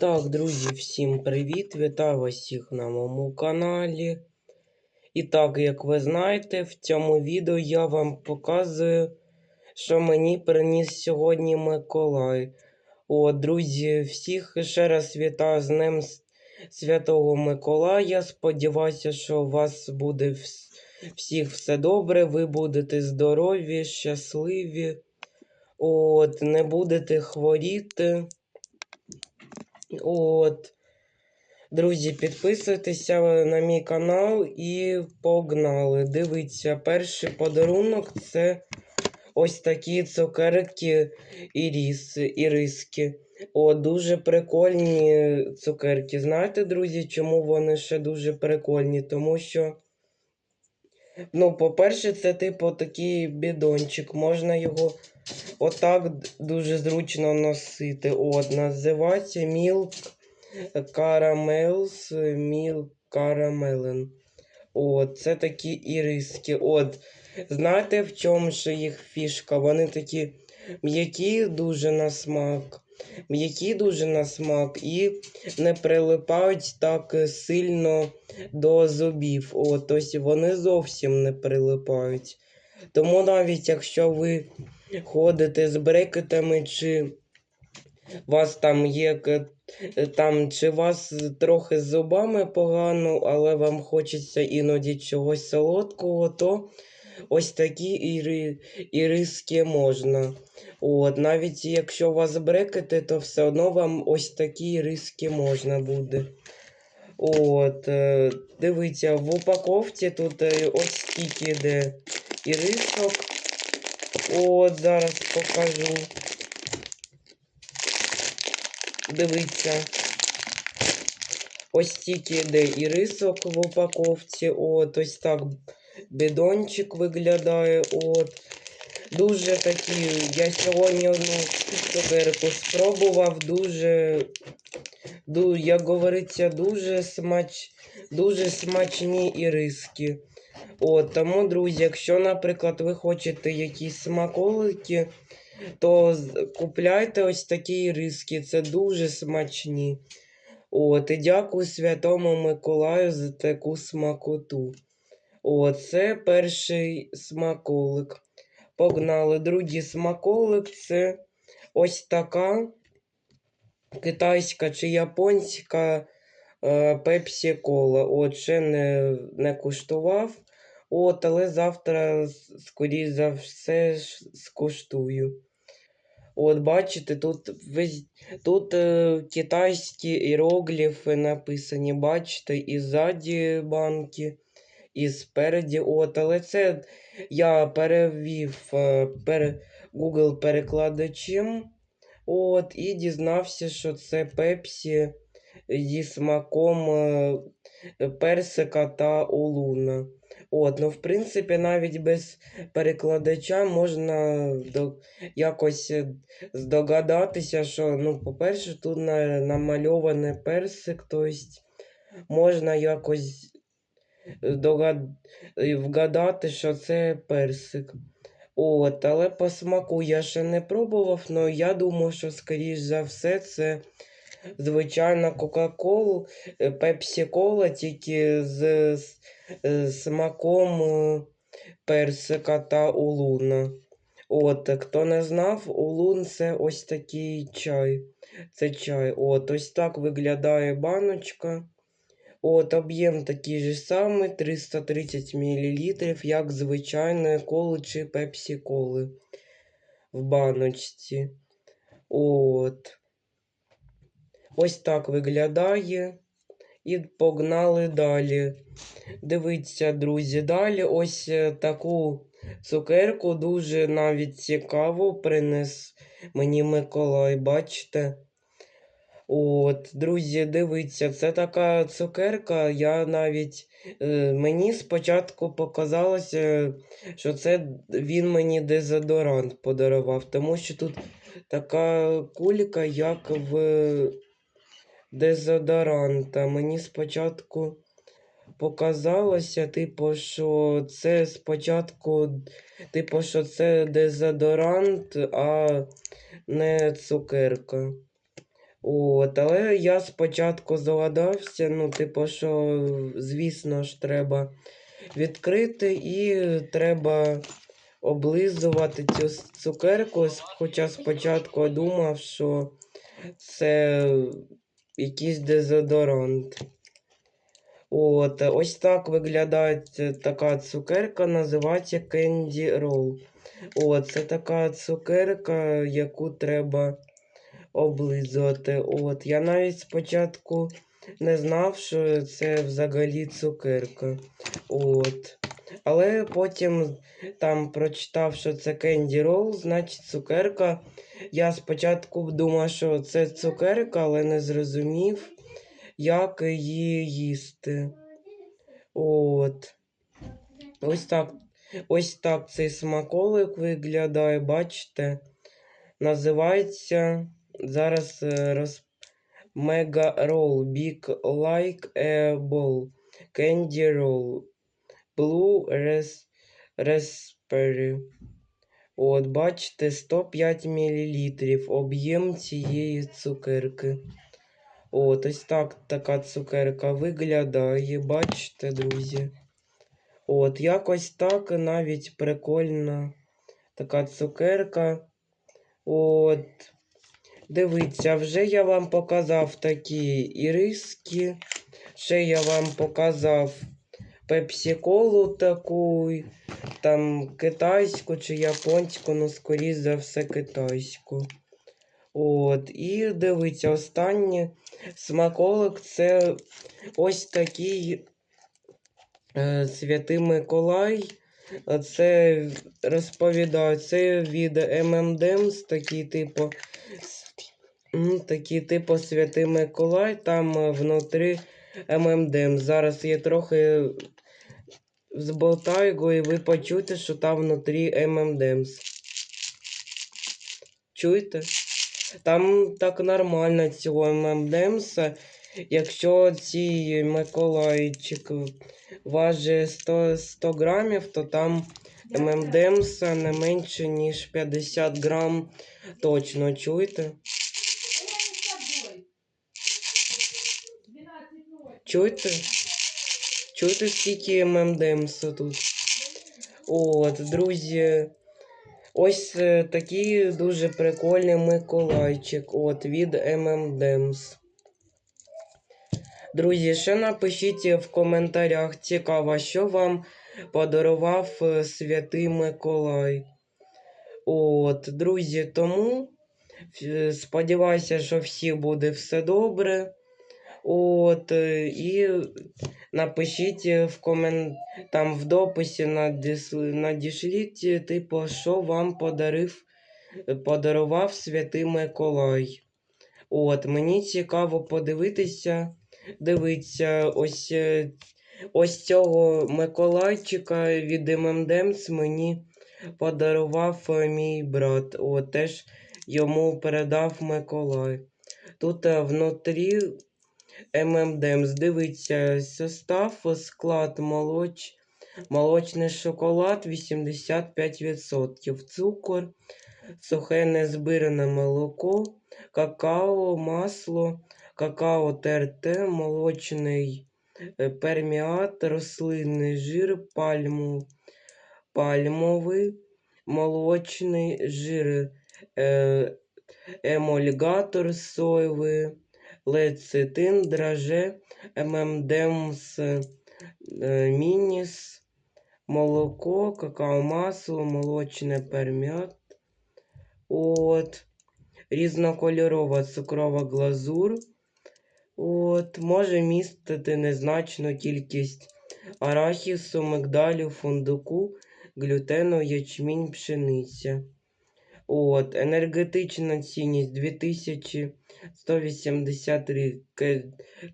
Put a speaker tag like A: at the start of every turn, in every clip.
A: Так, друзі, всім привіт! Вітаю вас всіх на моєму каналі. І так, як ви знаєте, в цьому відео я вам показую, що мені приніс сьогодні Миколай. О, друзі, всіх ще раз вітаю з Днем Святого Миколая. Сподіваюся, що у вас буде вс- всіх все добре, ви будете здорові, щасливі. От, не будете хворіти. От. Друзі, підписуйтеся на мій канал і погнали. Дивіться, перший подарунок це ось такі цукерки іріс, іриски. О, дуже прикольні цукерки. Знаєте, друзі, чому вони ще дуже прикольні? Тому що, ну, по-перше, це типу такий бідончик. Можна його отак дуже зручно носити. От, називається Milk Caramels Milk Caramelen. От, це такі іриски. От, знаєте, в чому ще їх фішка? Вони такі м'які дуже на смак. М'які дуже на смак і не прилипають так сильно до зубів. От, тобто вони зовсім не прилипають. Тому навіть якщо ви ходите з брекетами, чи вас там є е, там, чи вас трохи з зубами погано, але вам хочеться іноді чогось солодкого, то ось такі іри, іриски можна. От, навіть якщо у вас брекети, то все одно вам ось такі іриски можна буде. От, е, дивіться, в упаковці тут е, ось скільки йде ірисок. От, зараз покажу. Дивіться. Ось стільки йде ірисок в упаковці. От, ось так бідончик виглядає. От. Дуже такі. Я сьогодні одну цукерку спробував. Дуже, ду, як говориться, дуже смач, дуже смачні іриски. От, тому, друзі, якщо, наприклад, ви хочете якісь смаколики, то купляйте ось такі іриски. Це дуже смачні. От, і дякую Святому Миколаю за таку смакоту. О, це перший смаколик. Погнали. Другий смаколик це ось така китайська чи японська е, пепсі кола. От ще не, не куштував. От, але завтра, скоріш за все, скуштую. От, бачите, тут Тут е, китайські іерогліфи написані, бачите, і ззаді банки, і спереді. От, але це я перевів е, пере, Google перекладачем. От, і дізнався, що це пепсі зі смаком е, персика та улуна. От, ну, в принципі, навіть без перекладача можна до, якось е, здогадатися, що, ну, по-перше, тут на, намальований персик, тобто можна якось догад... е, вгадати, що це персик. От, але по смаку я ще не пробував, але я думаю, що, скоріш за все, це звичайна Кока-Кола, Пепсі-Кола, тільки з, е, смаком е, персика та улуна. От, хто не знав, улун це ось такий чай. Це чай. От, ось так виглядає баночка. От, об'єм такий же самий, 330 мл, як звичайної коли чи пепсі-коли в баночці. От. Ось так виглядає. І погнали далі. Дивіться, друзі, далі ось е, таку цукерку дуже навіть цікаво принес мені Миколай, бачите? От, друзі, дивіться, це така цукерка. Я навіть е, мені спочатку показалося, що це він мені дезодорант подарував, тому що тут така кулька, як в дезодоранта. Мені спочатку показалося, типу, що це спочатку, типу, що це дезодорант, а не цукерка. От, але я спочатку згадався, ну, типу, що, звісно ж, треба відкрити і треба облизувати цю цукерку, хоча спочатку думав, що це якийсь дезодорант. От, ось так виглядає така цукерка, називається Candy Roll. От, це така цукерка, яку треба облизувати. От, я навіть спочатку не знав, що це взагалі цукерка. От. Але потім там прочитав, що це Candy Roll, значить цукерка. Я спочатку думав, що це цукерка, але не зрозумів, як її їсти. От. Ось так. Ось так цей смаколик виглядає, бачите? Називається зараз е, роз... Mega Roll Big Like a Ball Candy Roll Blue. Raspberry. От, бачите, 105 мл об'єм цієї цукерки. От, ось так така цукерка виглядає, бачите, друзі. От, якось так навіть прикольна така цукерка. От. Дивіться, вже я вам показав такі іриски. Ще я вам показав пепсі-колу таку, там китайську чи японську, ну, скоріш за все, китайську. От, і дивіться, останнє смаколик це ось такий е, Святий Миколай. Це розповідаю, це від ММДМС, такий типу, м, такий типу Святий Миколай, там внутрі ММДМ. Зараз я трохи зболтаю його, і ви почуєте, що там внутрі ММДМС. Чуєте? Там так нормально цього ММДМСа. Якщо цей Миколайчик важить 100, 100 грамів, то там ММДМСа не менше, ніж 50 грам точно, чуєте? Чуєте? Чуєте, скільки ММДМСа тут? От, друзі. Ось е, такий дуже прикольний Миколайчик от, від ММДМС. Друзі, ще напишіть в коментарях цікаво, що вам подарував е, святий Миколай. От, друзі, тому е, сподіваюся, що всі буде все добре. От, і напишіть в комен... там в дописі надішліть, типу, що вам подарив, подарував святий Миколай. От, мені цікаво подивитися. Дивіться, ось, ось цього Миколайчика від ММДМС мені подарував е, мій брат. От, теж йому передав Миколай. Тут е, внутрі ММДМС. Дивіться, состав, склад молоч... молочний шоколад 85%, цукор, сухе незбиране молоко, какао, масло, какао ТРТ, молочний е, перміат, рослинний жир, пальму, пальмовий, молочний жир, е, емульгатор соєвий, лецитин, драже, ММДМС, е, мініс, молоко, какао-масло, молочне пермят. От, Різнокольорова цукрова глазур. От, Може містити незначну кількість арахісу, мигдалю, фундуку, глютену, ячмінь, пшениця. От, Енергетична цінність 2000 183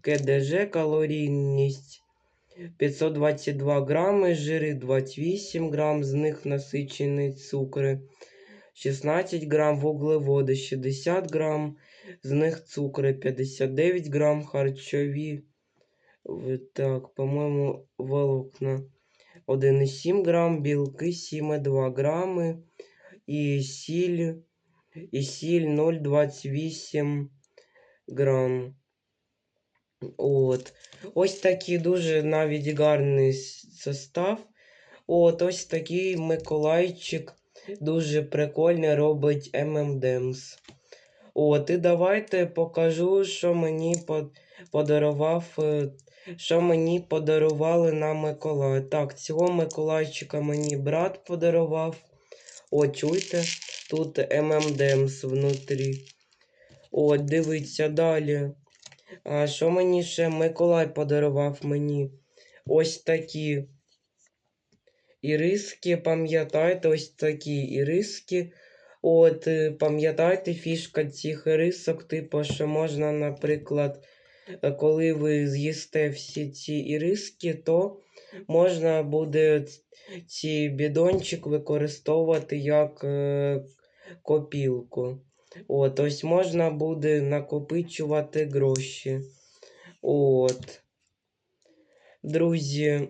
A: КДЖ, калорійність 522 грами, жири 28 грам, з них насичені цукри, 16 грам, вуглеводи 60 грам, з них цукри 59 грам, харчові. Так, по-моєму, волокна 1,7 грам, білки 7,2 грами і сіль і сіль 0,28 грам. От. Ось такий дуже навіть гарний состав. От ось такий Миколайчик дуже прикольний робить ММДемс. От, і давайте покажу, що мені подарував, е, що мені подарували на Миколая. Так, цього Миколайчика мені брат подарував. О, чуєте? Тут ММДемс внутрі. От, дивіться далі. А що мені ще Миколай подарував мені? Ось такі іриски, пам'ятаєте, ось такі іриски. От, е, пам'ятаєте, фішка цих ірисок, типу, що можна, наприклад, е, коли ви з'їсте всі ці іриски, то можна буде ці бідончик використовувати як е, копілку. От, ось можна буде накопичувати гроші. От. Друзі,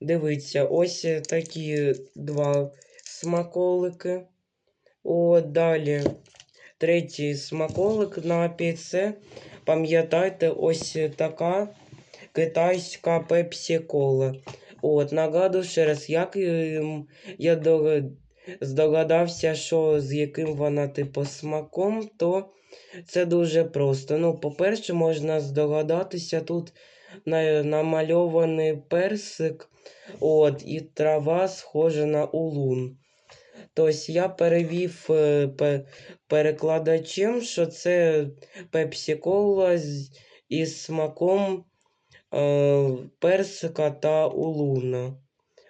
A: дивіться, ось такі два смаколики. От далі. Третій смаколик на піце. Пам'ятайте, ось така китайська пепсі кола. От, нагадую ще раз, як я здогадався, що з яким вона типу смаком, то це дуже просто. Ну, по-перше, можна здогадатися, тут намальований персик, от, і трава схожа на улун. Тобто я перевів е, перекладачем, що це пепсі-кола із смаком е, персика та улуна.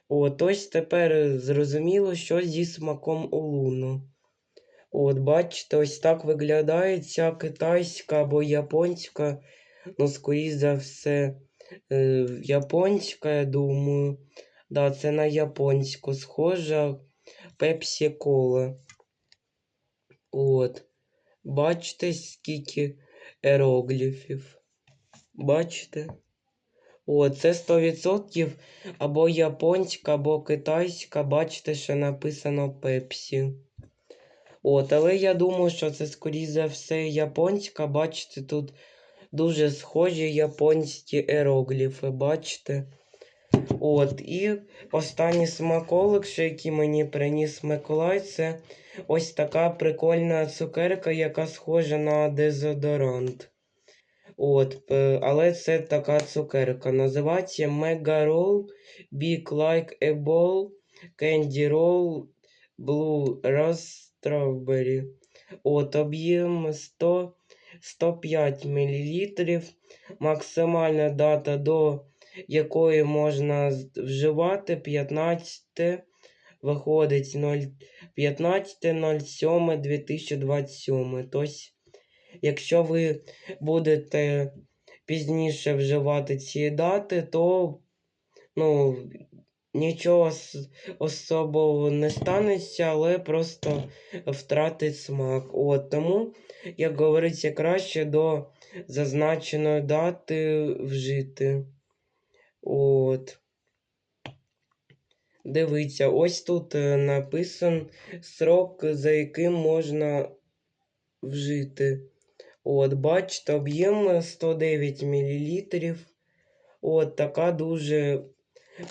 A: От, ось тепер зрозуміло, що зі смаком улуну. От, бачите, ось так виглядає ця китайська або японська, ну, скоріш за все, е, японська, я думаю. Да, це на японську схожа пепсі кола. От. Бачите, скільки ерогліфів. Бачите? О, це 100% або японська, або китайська. Бачите, що написано Пепсі. От, але я думаю, що це, скоріше за все, японська. Бачите, тут дуже схожі японські ерогліфи, бачите? От, і останній смаколик, ще який мені приніс Миколай, це ось така прикольна цукерка, яка схожа на дезодорант. От, е, але це така цукерка. Називається Mega Roll Big Like a Ball Candy Roll Blue Rose. От, об'єм 100, 105 мл. Максимальна дата, до якої можна вживати 15 виходить 0, 15.07.2027. Тобто, якщо ви будете пізніше вживати ці дати, то ну, нічого ос- особого не станеться, але просто втратить смак. От, тому, як говориться, краще до зазначеної дати вжити. От. Дивіться, ось тут е, написан срок, за яким можна вжити. От, бачите, об'єм 109 мл. От така дуже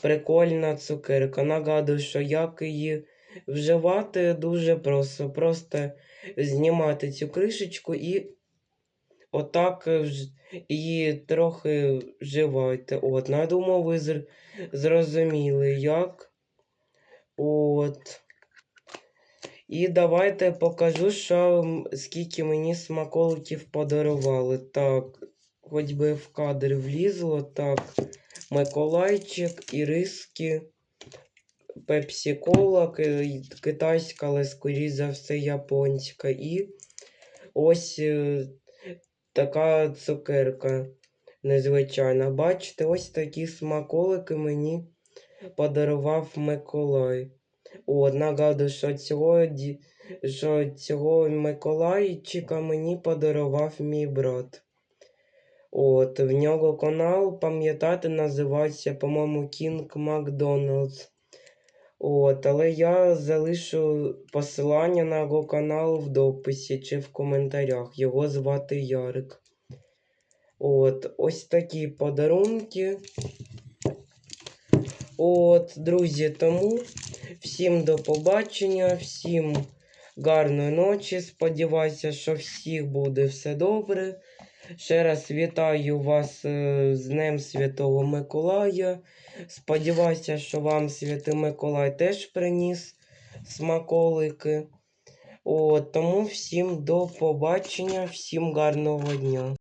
A: прикольна цукерка. Нагадую, що як її вживати дуже просто. Просто знімати цю кришечку і отак е, її трохи вживайте. От, я думаю, ви зрозуміли, як. От. І давайте покажу, що скільки мені смаколиків подарували. Так, хоч би в кадр влізло. Так, Миколайчик, іриски, пепсі-кола, китайська, але скоріш за все японська. І ось е, така цукерка незвичайна. Бачите, ось такі смаколики мені подарував Миколай. От, нагадую, що цього, що цього Миколайчика мені подарував мій брат. От, в нього канал, пам'ятаєте, називається, по-моєму, King McDonald's. От, але я залишу посилання на його канал в дописі чи в коментарях. Його звати Ярик. От, ось такі подарунки. От, друзі, тому всім до побачення, всім гарної ночі. Сподіваюся, що всіх буде все добре. Ще раз вітаю вас е, з Днем Святого Миколая. Сподіваюся, що вам Святий Миколай теж приніс смаколики. От, тому всім до побачення, всім гарного дня.